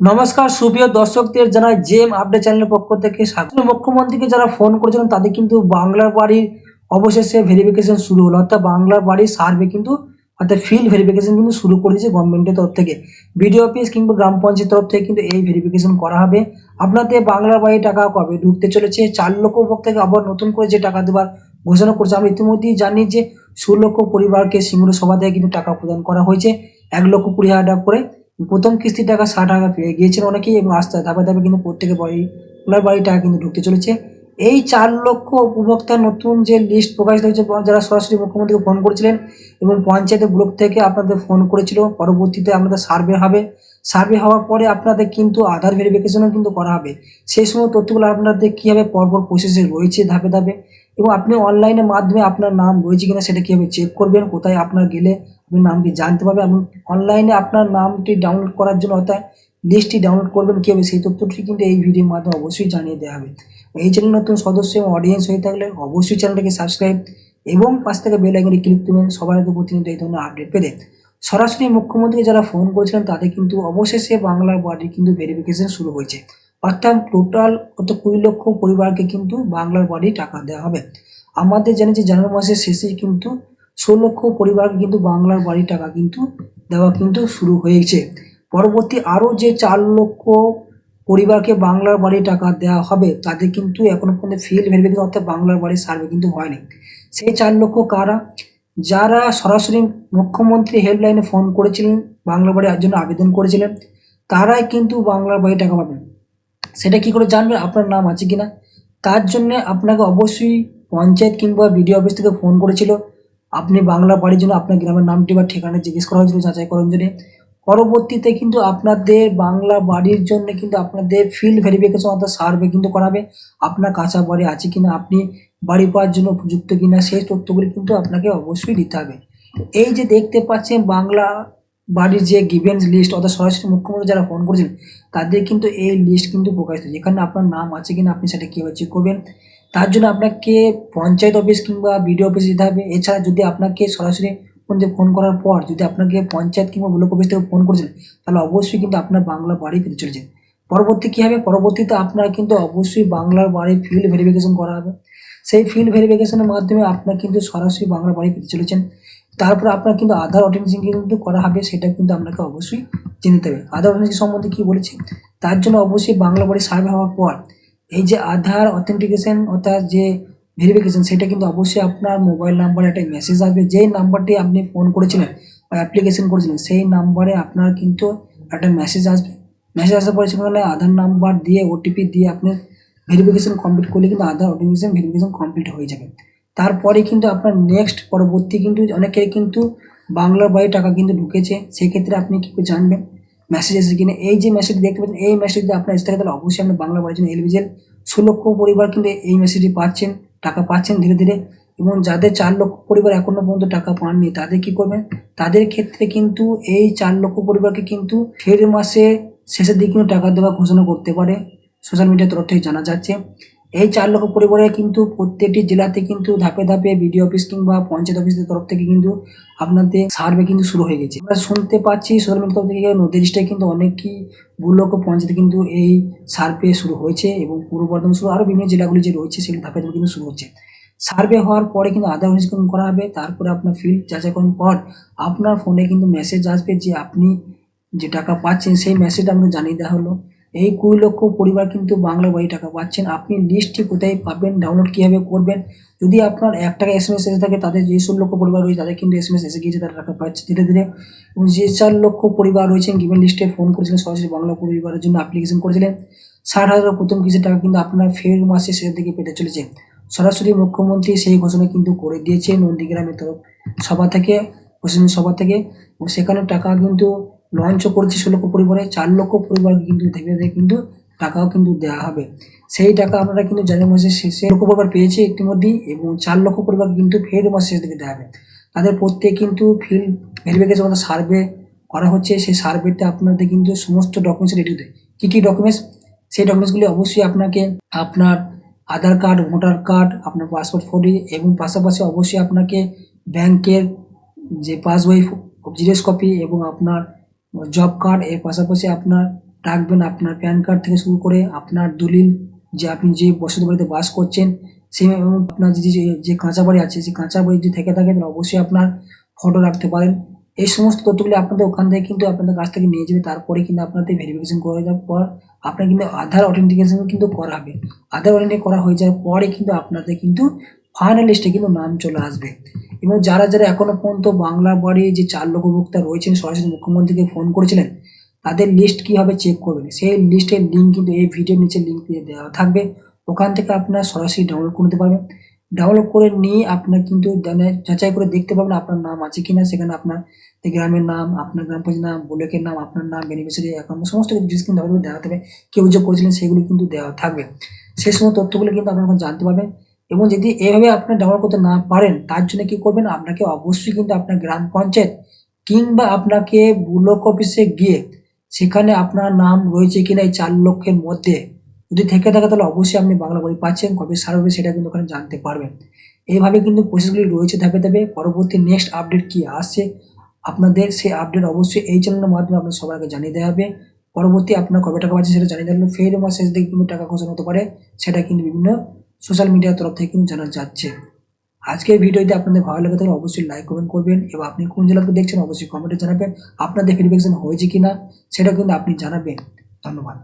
নমস্কার, সুপ্রিয় দর্শকদের জানাই জেম আপডেট চ্যানেলের পক্ষ থেকে স্বাগত। মুখ্যমন্ত্রীকে যারা ফোন করেছিলেন, তাদের কিন্তু বাংলার বাড়ির অবশেষে ভেরিফিকেশন শুরু হলো। অর্থাৎ বাংলার বাড়ির সার্ভে কিন্তু, অর্থাৎ ফিল্ড ভেরিফিকেশন কিন্তু শুরু করে দিয়েছে গভর্নমেন্টের তরফ থেকে। বিডিও অফিস কিংবা গ্রাম পঞ্চায়েত তরফ থেকে কিন্তু এই ভেরিফিকেশন করা হবে। আপনাদের বাংলার বাড়ি টাকা কবে ঢুকতে চলেছে? চার লক্ষ পক্ষ থেকে আবার নতুন করে যে টাকা দেওয়ার ঘোষণা করছে, আমরা ইতিমধ্যেই জানি যে ষোলো লক্ষ পরিবারকে সিঙ্গুর সভা থেকে কিন্তু টাকা প্রদান করা হয়েছে। এক লক্ষ কুড়ি হাজার টাকা করে প্রথম কিস্তির টাকা ষাট টাকা পেয়ে গিয়েছেন অনেকেই এবং আস্তে ধাপে ধাপে কিন্তু প্রত্যেকের বাড়ি ওনার বাড়ি টাকা কিন্তু ঢুকতে চলেছে। এই চার লক্ষ উপভোক্তার নতুন যে লিস্ট প্রকাশিত হয়েছে যারা সরাসরি মুখ্যমন্ত্রীকে ফোন করেছিলেন এবং পঞ্চায়েতের ব্লক থেকে আপনাদের ফোন করেছিল, পরবর্তীতে আপনাদের সার্ভে হবে। সার্ভে হওয়ার পরে আপনাদের কিন্তু আধার ভেরিফিকেশনও কিন্তু করা হবে। সেই সময় তথ্যগুলো আপনাদের কীভাবে পরপর প্রসেসে রয়েছে ধাপে ধাপে? এবং আপনি অনলাইনের মাধ্যমে আপনার নাম রয়েছে কিনা সেটা কীভাবে চেক করবেন, কোথায় আপনার গেলে আপনি নামটি জানতে পারবেন এবং অনলাইনে আপনার নামটি ডাউনলোড করার জন্য অর্থাৎ লিস্টটি ডাউনলোড করবেন কীভাবে, সেই তথ্যটি কিন্তু এই ভিডিওর মাধ্যমে অবশ্যই জানিয়ে দেওয়া হবে। এই চ্যানেল নতুন সদস্য এবং অডিয়েন্স হয়ে থাকলে অবশ্যই চ্যানেলটাকে সাবস্ক্রাইব এবং পাশ থেকে বেল আইকনে ক্লিক করবেন, সবার আগে প্রতিনিয়ত এই ধরনের আপডেট পেতে। সরাসরি মুখ্যমন্ত্রী যারা ফোন করেছিলেন, তাদের কিন্তু অবশেষে বাংলার বাড়ির কিন্তু ভেরিফিকেশন শুরু হয়েছে। অর্থাৎ টোটাল কত কুড়ি লক্ষ পরিবারকে কিন্তু বাংলার বাড়ি টাকা দেওয়া হবে। আমাদের জানি যে জানুয়ারি মাসের শেষে কিন্তু ষোলো লক্ষ পরিবারকে কিন্তু বাংলার বাড়ি টাকা কিন্তু দেওয়া কিন্তু শুরু হয়েছে। পরবর্তী আরও যে চার লক্ষ পরিবারকে বাংলার বাড়ি টাকা দেওয়া হবে, তাদের কিন্তু এখনও পর্যন্ত ফিল্ড ভেরিফিকেশন অর্থাৎ বাংলার বাড়ির সার্ভে কিন্তু হয়নি। সেই চার লক্ষ কারা? যারা সরাসরি মুখ্যমন্ত্রী হেল্পলাইনে ফোন করেছিলেন বাংলা বাড়ির জন্য আবেদন করেছিলেন, তারাই কিন্তু বাংলার বাড়ি টাকা পাবেন। সেটা কি করে জানবেন? আপনার নাম আছে কিনা? তার জন্য আপনাকে অবশ্যই পঞ্চায়েত কিংবা বিডিও অফিস থেকে ফোন করেছিল। আপনি বাংলা বাড়ির জন্য আপনার গ্রামের নামটি বা ঠিকানা জিজ্ঞেস করা হয়েছিল যাচাই করার জন্য। পরবর্তীতে কিন্তু আপনাদের বাংলা বাড়ির জন্য কিন্তু আপনাদের ফিল্ড ভেরিফিকেশন অর্থাৎ সার্ভে কিন্তু করাবে। আপনার কাঁচা বাড়ি আছে কিনা, আপনি বাড়ি পাওয়ার জন্য উপযুক্ত কিনা, সেই তথ্যগুলি কিন্তু আপনাকে অবশ্যই দিতে হবে। এই যে দেখতে পাচ্ছেন বাংলা বাড়ির যে গিভেন্স লিস্ট অর্থাৎ সরাসরি মুখ্যমন্ত্রী যারা ফোন করেছেন তাদের কিন্তু এই লিস্ট কিন্তু প্রকাশিত যেখানে আপনার নাম আছে কিনা আপনি সেটা কীভাবে চেক করবেন? তার জন্য আপনাকে পঞ্চায়েত অফিস কিংবা বিডিও অফিসে যেতে হবে। এছাড়া যদি আপনাকে সরাসরি ফোন ফোন করার পর যদি আপনাকে পঞ্চায়েত কিংবা ব্লক অফিস থেকে ফোন করেছেন তাহলে অবশ্যই কিন্তু আপনার বাংলা বাড়ি পেতে চলেছে পরবর্তী কী হবে? পরবর্তীতে আপনার কিন্তু অবশ্যই বাংলার বাড়ি ফিল্ড ভেরিফিকেশন করা হবে। সেই ফিল্ড ভেরিফিকেশনের মাধ্যমে আপনার কিন্তু সরাসরি বাংলা বাড়ি পেতে চলেছেন। তারপর আপনার কিন্তু আধার অথেন্টিকেশন কিন্তু করা হবে, সেটা কিন্তু আপনাকে অবশ্যই জেনে হবে। আধার অথেন্টিকেশন সম্বন্ধে কী বলেছি? তার জন্য অবশ্যই বাংলা বাড়ি সার্ভে হওয়ার পর এই যে আধার অথেন্টিকেশন অর্থাৎ যে ভেরিফিকেশন সেটা কিন্তু অবশ্যই আপনার মোবাইল নাম্বারে একটা মেসেজ আসবে। যেই নাম্বারটি আপনি ফোন করেছিলেন বা অ্যাপ্লিকেশন করেছিলেন, সেই নাম্বারে আপনার কিন্তু একটা মেসেজ আসবে। মেসেজ আসার পরে সেখানে আধার নাম্বার দিয়ে ওটিপি দিয়ে আপনি ভেরিফিকেশন কমপ্লিট করলে কিন্তু আধার অথেন্টিকেশন ভেরিফিকেশন কমপ্লিট হয়ে যাবে। তারপরে কিন্তু আপনার নেক্সট পরবর্তী কিন্তু অনেকের কিন্তু বাংলার বাড়ি টাকা কিন্তু ঢুকেছে। সেক্ষেত্রে আপনি কী করে জানবেন? মেসেজ এসে কিনা? এই যে মেসেজ দেখতে পাচ্ছেন, এই মেসেজ যদি আপনার এসে তাহলে অবশ্যই আপনি বাংলা বাড়ির জন্য এলিজিবল ষোলো লক্ষ পরিবার কিন্তু এই মেসেজটি পাচ্ছেন, টাকা পাচ্ছেন ধীরে ধীরে। এবং যাদের চার লক্ষ পরিবার এখনও পর্যন্ত টাকা পাননি, তাদের কি করবেন? তাদের ক্ষেত্রে কিন্তু এই চার লক্ষ পরিবারকে কিন্তু ফের মাসে শেষের দিকে কিন্তু টাকা দেওয়া ঘোষণা করতে পারে। সোশ্যাল মিডিয়ার তরফ থেকে জানা যাচ্ছে। এই চার লক্ষ পরিবারে কিন্তু প্রত্যেকটি জেলাতে কিন্তু ধাপে ধাপে বিডিও অফিস কিংবা পঞ্চায়েত অফিসের তরফ থেকে কিন্তু আপনাদের সার্ভে কিন্তু শুরু হয়ে গেছে। আমরা শুনতে পাচ্ছি সোশ্যাল মিডিয়ার তরফ থেকে নদীরিষ্টে কিন্তু অনেকই ভূলক্ষ পঞ্চায়েতে কিন্তু এই সার্ভে শুরু হয়েছে এবং পূর্ব বর্ধমান শুরু আরও বিভিন্ন জেলাগুলি যে রয়েছে সেগুলো ধাপে ধাপে কিন্তু শুরু হচ্ছে। সার্ভে হওয়ার পরে কিন্তু আধার ভেরিফিকেশন করা হবে, তারপরে আপনার ফিল্ড যাচাই করার পর আপনার ফোনে কিন্তু মেসেজ আসবে যে আপনি যে টাকা পাচ্ছেন সেই মেসেজটা আপনাকে জানিয়ে দেওয়া হলো। এই কুড়ি লক্ষ পরিবার কিন্তু বাংলা বাড়ি টাকা পাচ্ছেন। আপনি লিস্টটি কোথায় পাবেন ডাউনলোড কীভাবে করবেন? যদি আপনার এক টাকা এস এম এস এসে থাকে তাদের যে ষোলো লক্ষ পরিবার রয়েছে, তাদের কিন্তু এস এম এস এসে গিয়েছে, তারা টাকা পাচ্ছে ধীরে ধীরে। এবং যে চার লক্ষ পরিবার রয়েছেন গিভেন লিস্টে ফোন করেছিলেন, সরাসরি বাংলা পরিবারের জন্য অ্যাপ্লিকেশন করেছিলেন। ষাট হাজার প্রথম কিছু টাকা কিন্তু আপনার ফের মাসে শেষের দিকে পেতে চলেছে। সরাসরি মুখ্যমন্ত্রী সেই ঘোষণা কিন্তু করে দিয়েছে নন্দীগ্রামের তরফ সভা থেকে প্রশাসনিক সভা থেকে। এবং সেখানে টাকা কিন্তু লঞ্চও করেছে ষোলো লক্ষ পরিবারে, চার লক্ষ পরিবার কিন্তু ধীরে ধীরে কিন্তু টাকাও কিন্তু দেওয়া হবে। সেই টাকা আপনারা কিন্তু জানুয়ারি মাসের শেষে লক্ষ পরিবার পেয়েছে ইতিমধ্যেই এবং চার লক্ষ পরিবার কিন্তু ফের মাসের শেষ দিকে দেওয়া হবে। তাদের প্রত্যেক কিন্তু ফিল্ড ভেরিফিকেশন অর্থাৎ সার্ভে করা হচ্ছে। সেই সার্ভেতে আপনাদের কিন্তু সমস্ত ডকুমেন্টস রেডি হতে কী কী ডকুমেন্টস সেই ডকুমেন্টসগুলি অবশ্যই আপনাকে আপনার আধার কার্ড, ভোটার কার্ড, আপনার পাসপোর্ট ফটো এবং পাশাপাশি অবশ্যই আপনাকে ব্যাংকের যে পাসবই জিরোস কপি এবং আপনার জব কার্ড এর পাশাপাশি আপনার রাখবেন আপনার প্যান কার্ড থেকে শুরু করে আপনার দলিল যে আপনি যে বসতি বাড়িতে বাস করছেন সেই এবং আপনার যে, যে- কাঁচা বাড়ি আছে, সেই কাঁচা বাড়ি যদি থেকে থাকে তাহলে অবশ্যই আপনার ফটো রাখতে পারেন। এই সমস্ত তথ্যগুলি আপনাদের ওখান থেকে কিন্তু আপনাদের কাছ থেকে নিয়ে যাবে, তারপরে কিন্তু আপনাদের ভেরিফিকেশন করে যাওয়ার পর আপনার কিন্তু আধার অথেন্টিকেশন কিন্তু করা হবে। আধার অথেন্টিক করা হয়ে যাওয়ার পরে কিন্তু আপনাদের কিন্তু ফাইনাল লিস্টে কিন্তু নাম চলে আসবে। এবং যারা যারা এখনও পর্যন্ত বাংলা বাড়ি যে চার লক্ষ ভোক্তা রয়েছেন, সরাসরি মুখ্যমন্ত্রীকে ফোন করেছিলেন, তাদের লিস্ট কীভাবে চেক করবেন? সেই লিস্টের লিঙ্ক কিন্তু এই ভিডিওর নিচে লিঙ্ক দিয়ে দেওয়া থাকবে। ওখান থেকে আপনারা সরাসরি ডাউনলোড করতে পারবেন। ডাউনলোড করে নিয়ে আপনার কিন্তু যাচাই করে দেখতে পাবেন আপনার নাম আছে কি না সেখানে আপনার গ্রামের নাম, আপনার গ্রাম পঞ্চায়েত নাম, ব্লকের নাম, আপনার নাম বেনিফিশিয়ারি অ্যাকাউন্ট সমস্ত কিছু জিনিস কিন্তু দেওয়া থাকবে কেউ যে করেছিলেন, সেগুলো কিন্তু দেওয়া থাকবে। সেই সমস্ত তথ্যগুলো কিন্তু আপনারা জানতে পারবেন। এবং যদি এভাবে আপনার ডাউনলোড করতে না পারেন, তার জন্য কি করবেন? আপনাকে অবশ্যই কিন্তু আপনার গ্রাম পঞ্চায়েত কিংবা আপনাকে ব্লক অফিসে গিয়ে সেখানে আপনার নাম রয়েছে কিনা এই চার লক্ষের মধ্যে যদি থেকে থাকে, তাহলে অবশ্যই আপনি বাংলা বই পাচ্ছেন, কবে সার হবে সেটা কিন্তু ওখানে জানতে পারবেন। এইভাবে কিন্তু প্রসেসগুলি রয়েছে ধাপে ধাপে। পরবর্তী নেক্সট আপডেট কি আসছে, আপনাদের সেই আপডেট অবশ্যই এই চ্যানেলের মাধ্যমে আপনার আগে জানিয়ে দেওয়া হবে। পরবর্তী আপনার কবে টাকা পাচ্ছে সেটা জানিয়ে দেওয়া ফের মাস শেষ দিকে কিন্তু টাকা ঘোষণা হতে পারে, সেটা কিন্তু বিভিন্ন সোশ্যাল মিডিয়ার তরফ থেকে কিন্তু জানা যাচ্ছে। আজকের ভিডিওতে আপনাদের ভালো লাগে তাহলে অবশ্যই লাইক কমেন্ট করবেন এবং আপনি কোন জেলাতে দেখছেন অবশ্যই কমেন্টে জানাবেন। আপনাদের ভেরিফিকেশন হয়েছে কিনা সেটা কিন্তু আপনি জানাবেন। ধন্যবাদ।